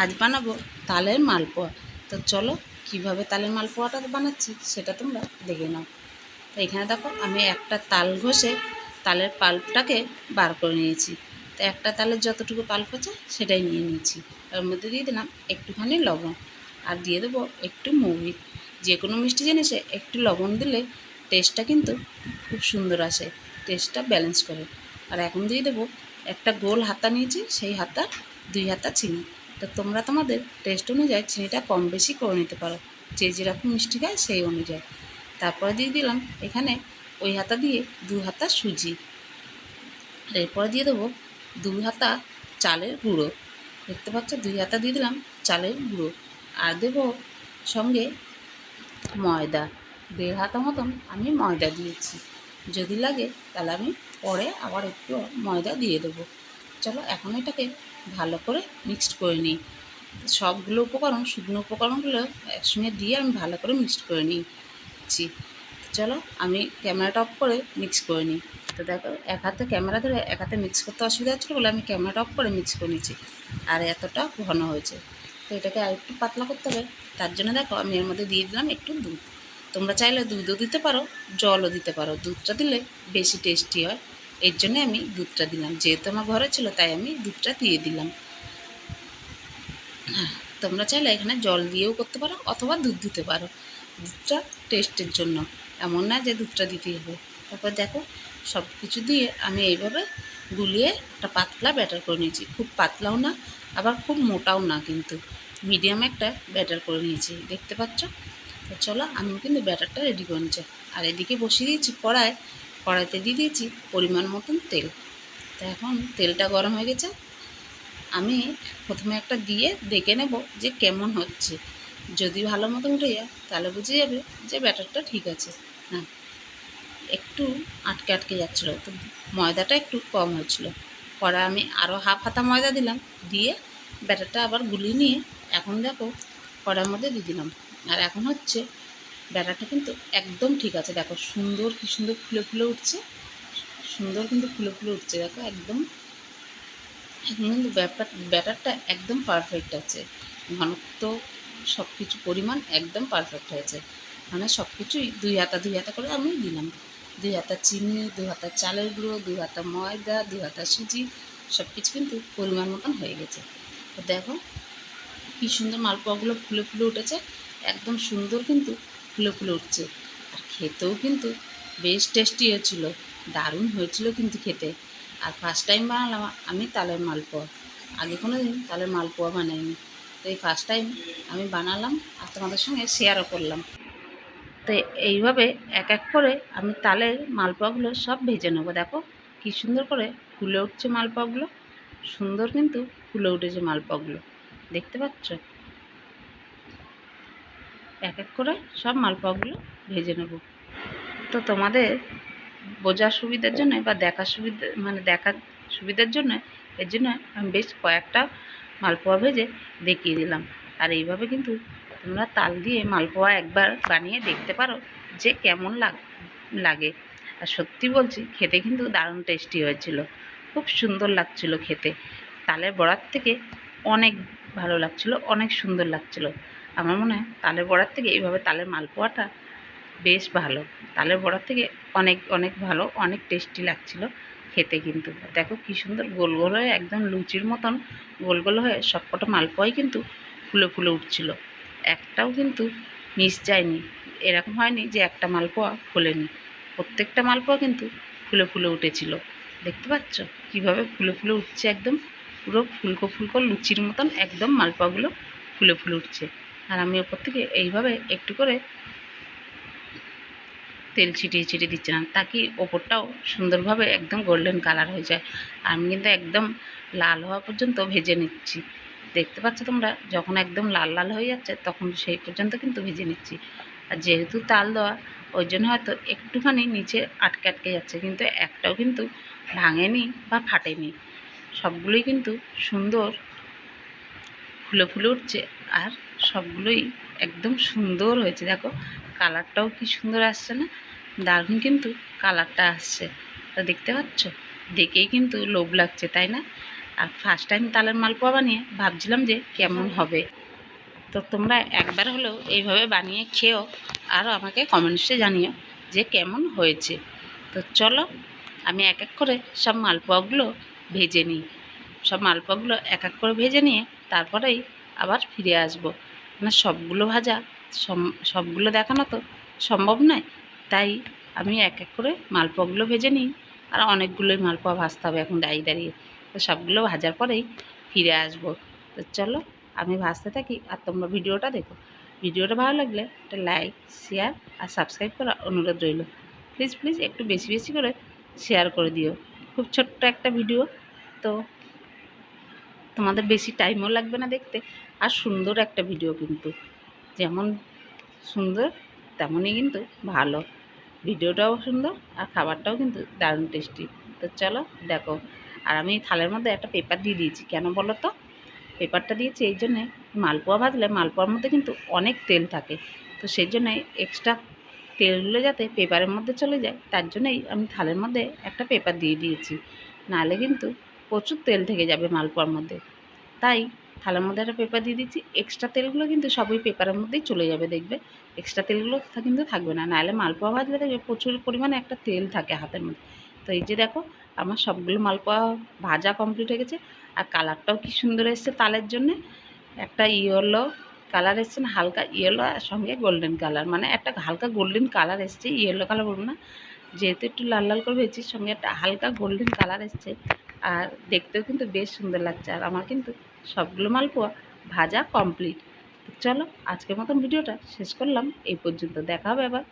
আজ বানাবো তালের মালপোয়া। তো চলো, কীভাবে তালের মালপোয়াটা বানাচ্ছি সেটা তোমরা দেখে নাও। তো এখানে দেখো, আমি একটা তাল ঘষে তালের পাল্পটাকে বার করে নিয়েছি। তো একটা তালের যতটুকু পাল্প আছে সেটাই নিয়ে নিয়েছি। তার মধ্যে দিয়ে দিলাম একটুখানি লবণ আর দিয়ে দেবো একটু মৌরি। যে কোনো মিষ্টি জিনিসে একটু লবণ দিলে টেস্টটা কিন্তু খুব সুন্দর আসে টেস্টটা ব্যালেন্স করে। আর এখন দিয়ে দেবো একটা গোল হাতা নিয়েছি, সেই হাতা দুই হাতা চিনি। তো তোমরা তোমাদের টেস্ট অনুযায়ী চিনিটা কম বেশি করে নিতে পারো। যে যেরকম মিষ্টি খায় সেই অনুযায়ী। তারপরে দিয়ে দিলাম এখানে ওই হাতা দিয়ে দু হাতা সুজি। এরপরে দিয়ে দেবো দুই হাতা চালের গুঁড়ো। দেখতে পাচ্ছ দুই হাতা দিয়ে দিলাম চালের গুঁড়ো। আর দেবো সঙ্গে ময়দা। দেড় হাতা মতন আমি ময়দা দিয়েছি। যদি লাগে তাহলে আমি পরে আবার একটু ময়দা দিয়ে দেবো। চলো এখন এটাকে ভালো করে মিক্সড করে নিই। সবগুলো উপকরণ, শুকনো উপকরণগুলো একসঙ্গে দিয়ে আমি ভালো করে মিক্সড করে নিচ্ছি। চলো আমি ক্যামেরাটা অফ করে মিক্স করে নিই। তো দেখো, এক হাতে ক্যামেরা ধরে এক হাতে মিক্স করতে অসুবিধা হচ্ছিল বলে আমি ক্যামেরাটা অফ করে মিক্স করে নিচ্ছি। আর এতটা ঘন হয়েছে। তো এটাকে আর একটু পাতলা করতে হবে। তার জন্য দেখো, আমি এর মধ্যে দিয়ে দিলাম একটু দুধ। তোমরা চাইলে দুধও দিতে পারো, জলও দিতে পারো। দুধটা দিলে বেশি টেস্টি হয়। এর জন্য আমি দুধটা দিলাম। যেহেতু আমার ঘরে ছিল তাই আমি দুধটা দিয়ে দিলাম। হ্যাঁ, তোমরা চাইলে এখানে জল দিয়েও করতে পারো অথবা দুধ দিতে পারো। দুধটা টেস্টের জন্য। এমন না যে দুধটা দিতেই হবে। তারপর দেখো সব কিছু দিয়ে আমি এইভাবে গুলিয়ে একটা পাতলা ব্যাটার করে নিয়েছি। খুব পাতলাও না আবার খুব মোটাও না কিন্তু। মিডিয়াম একটা ব্যাটার করে নিয়েছি দেখতে পাচ্ছ? চলো আমি কিন্তু ব্যাটারটা রেডি করে নিচ্ছি। আর এদিকে বসিয়ে দিয়েছি কড়ায় কড়াইতে দিয়ে দিয়েছি পরিমাণ মতন তেল। তো এখন তেলটা গরম হয়ে গেছে। আমি প্রথমে একটা দিয়ে দেখে নেব যে কেমন হচ্ছে। যদি ভালো মতন উঠে যায়, তাহলে বুঝে যাবে যে ব্যাটারটা ঠিক আছে। হ্যাঁ একটু আটকে আটকে যাচ্ছিল। তো ময়দাটা একটু কম হয়েছিল পরে আমি আরও হাফ হাতা ময়দা দিলাম। দিয়ে ব্যাটারটা আবার গুলিয়ে নিয়ে এখন দেখো কড়ার মধ্যে দিয়ে দিলাম। আর এখন হচ্ছে ব্যাটারটা কিন্তু একদম ঠিক আছে। দেখো সুন্দর কি সুন্দর ফুলে ফুলে উঠছে। সুন্দর কিন্তু ফুলে ফুলে উঠছে। দেখো একদম কিন্তু ব্যাটারটা একদম পারফেক্ট আছে। ঘনত্ব সব কিছু পরিমাণ একদম পারফেক্ট হয়েছে। মানে সব কিছুই দুই হাতা দুই হাতা করে আমি দিলাম। দুই হাতা চিনি, দুই হাতা চালের গুঁড়ো, দুই হাতা ময়দা, দুই হাতা সুজি সব কিছু কিন্তু পরিমাণ মতন হয়ে গেছে। দেখো কী সুন্দর মালপোয়াগুলো ফুলে ফুলে উঠেছে। একদম সুন্দর কিন্তু ফুলে ফুলে উঠছে। আর খেতেও কিন্তু বেশ টেস্টি হয়েছিল। দারুণ হয়েছিল কিন্তু খেতে। আর ফার্স্ট টাইম বানালাম আমি তালের মালপোয়া। আগে কোনো দিন তালের মালপোয়া বানাইনি। তো এই ফার্স্ট টাইম আমি বানালাম আর তোমাদের সঙ্গে শেয়ারও করলাম। তো এইভাবে এক এক করে আমি তালের মালপোয়াগুলো সব ভেজে নেব। দেখো কী সুন্দর করে ফুলে উঠছে মালপোয়াগুলো। সুন্দর কিন্তু ফুলে উঠেছে মালপোয়াগুলো। দেখতে পাচ্ছ? এক এক করে সব মালপোয়াগুলো ভেজে নেব। তো তোমাদের বোঝার সুবিধার জন্য বা দেখার সুবিধা মানে দেখার সুবিধার জন্য এর জন্য আমি বেশ কয়েকটা মালপোয়া ভেজে দেখিয়ে দিলাম। আর এইভাবে কিন্তু তোমরা তাল দিয়ে মালপোয়া একবার বানিয়ে দেখতে পারো যে কেমন লাগ আর সত্যি বলছি, খেতে কিন্তু দারুণ টেস্টি হয়েছিল। খুব সুন্দর লাগছিল খেতে। তালের বড়ার থেকে অনেক ভালো লাগছিল, অনেক সুন্দর লাগছিল। আমার মনে হয় তালের বড়ার থেকে এইভাবে তালের মালপোয়াটা বেশ ভালো। তালের বড়ার থেকে অনেক অনেক ভালো, অনেক টেস্টি লাগছিল খেতে কিন্তু। দেখো কী সুন্দর গোল গোল হয়ে একদম লুচির মতন গোল গোল হয়ে সবকটা মালপোয়াই কিন্তু ফুলে ফুলে উঠছিল। একটাও কিন্তু মিস যায়নি। এরকম হয়নি যে একটা মালপোয়া ফোলেনি প্রত্যেকটা মালপোয়া কিন্তু ফুলে ফুলে উঠেছিল। দেখতে পাচ্ছ? কীভাবে ফুলে ফুলে উঠছে একদম? পুরো ফুলকো ফুলকো লুচির মতন একদম মালপোয়াগুলো ফুলে ফুলে উঠছে। আর আমি ওপর থেকে এইভাবে একটু করে তেল ছিটিয়ে ছিটিয়ে দিচ্ছিলাম, তাকে ওপরটাও সুন্দরভাবে একদম গোল্ডেন কালার হয়ে যায়। আমি কিন্তু একদম লাল হওয়া পর্যন্ত ভেজে নিচ্ছি। দেখতে পাচ্ছ তোমরা, যখন একদম লাল লাল হয়ে যাচ্ছে, তখন সেই পর্যন্ত কিন্তু ভেজে নিচ্ছি। আর যেহেতু তাল দেওয়া, ওই জন্য হয়তো একটুখানি নিচে আটকে আটকে যাচ্ছে, কিন্তু একটাও কিন্তু ভাঙেনি বা ফাটেনি। সবগুলোই কিন্তু সুন্দর ফুলে ফুলে উঠছে, আর সবগুলোই একদম সুন্দর হয়েছে। দেখো কালারটাও কি সুন্দর আসছে না? দারুণ কিন্তু কালারটা আসছে। তা দেখতে পাচ্ছ? দেখেই কিন্তু লোভ লাগছে, তাই না? আর ফার্স্ট টাইম তালের মালপোয়া বানিয়ে ভাবছিলাম যে কেমন হবে। তো তোমরা একবার হলেও এইভাবে বানিয়ে খেও আর আমাকে কমেন্টসে জানিও যে কেমন হয়েছে। তো চলো, আমি এক এক করে সব মালপোয়াগুলো ভেজে নিই। সব মালপোয়াগুলো এক এক করে ভেজে নিয়ে তারপরেই আবার ফিরে আসব। মানে সবগুলো ভাজা সবগুলো দেখানো তো সম্ভব নয়। তাই আমি এক এক করে মালপোয়াগুলো ভেজে নিই। আর অনেকগুলোই মালপোয়া ভাজতে হবে এখন দাঁড়িয়ে দাঁড়িয়ে। তো সবগুলো ভাজার পরেই ফিরে আসব। তো চলো, আমি ভাজতে থাকি। আর তোমরা ভিডিওটা দেখো। ভিডিওটা ভালো লাগলে একটা লাইক, শেয়ার আর সাবস্ক্রাইব করার অনুরোধ রইল। প্লিজ প্লিজ একটু বেশি বেশি করে শেয়ার করে দিও। খুব ছোট্ট একটা ভিডিও। তো তোমাদের বেশি টাইমও লাগবে না দেখতে। আর সুন্দর একটা ভিডিও কিন্তু। যেমন সুন্দর, তেমনই কিন্তু ভালো। ভিডিওটাও সুন্দর, আর খাবারটাও কিন্তু দারুণ টেস্টি তো চলো, দেখো। আর আমি থালের মধ্যে একটা পেপার দিয়ে দিয়েছি। কেন বলো তো? পেপারটা দিয়েছি এই জন্যে মালপোয়া ভাজলে মালপোয়ার মধ্যে কিন্তু অনেক তেল থাকে। তো সেই জন্যে এক্সট্রা তেলগুলো যাতে পেপারের মধ্যে চলে যায়, তার জন্যই আমি থালের মধ্যে একটা পেপার দিয়ে দিয়েছি। নাহলে কিন্তু প্রচুর তেল থেকে যাবে মালপোয়ার মধ্যে। তাই থালার মধ্যে একটা পেপার দিয়ে দিচ্ছি। এক্সট্রা তেলগুলো কিন্তু সবই পেপারের মধ্যেই চলে যাবে, দেখবে? এক্সট্রা তেলগুলো কিন্তু থাকবে না। নাহলে মালপোয়া ভাজলে দেখবে প্রচুর পরিমাণে একটা তেল থাকে হাতের মধ্যে। তো এই যে দেখো, আমার সবগুলো মালপোয়া ভাজা কমপ্লিট হয়ে গেছে। আর কালারটাও কি সুন্দর এসছে তালের জন্যে। একটা ইয়েলো কালার এসছে না, হালকা ইয়েলো আর সঙ্গে গোল্ডেন কালার মানে একটা হালকা গোল্ডেন কালার এসছে ইয়েলো কালার বলব না। যেহেতু একটু লাল লাল করে ভেজেছি, সঙ্গে একটা হালকা গোল্ডেন কালার এসছে। আর দেখতেও কিন্তু বেশ সুন্দর লাগছে। আর আমার কিন্তু সবগুলো মালপোয়া ভাজা কমপ্লিট চলো, আজকের মতন ভিডিওটা শেষ করলাম। এই পর্যন্ত দেখা হবে আবার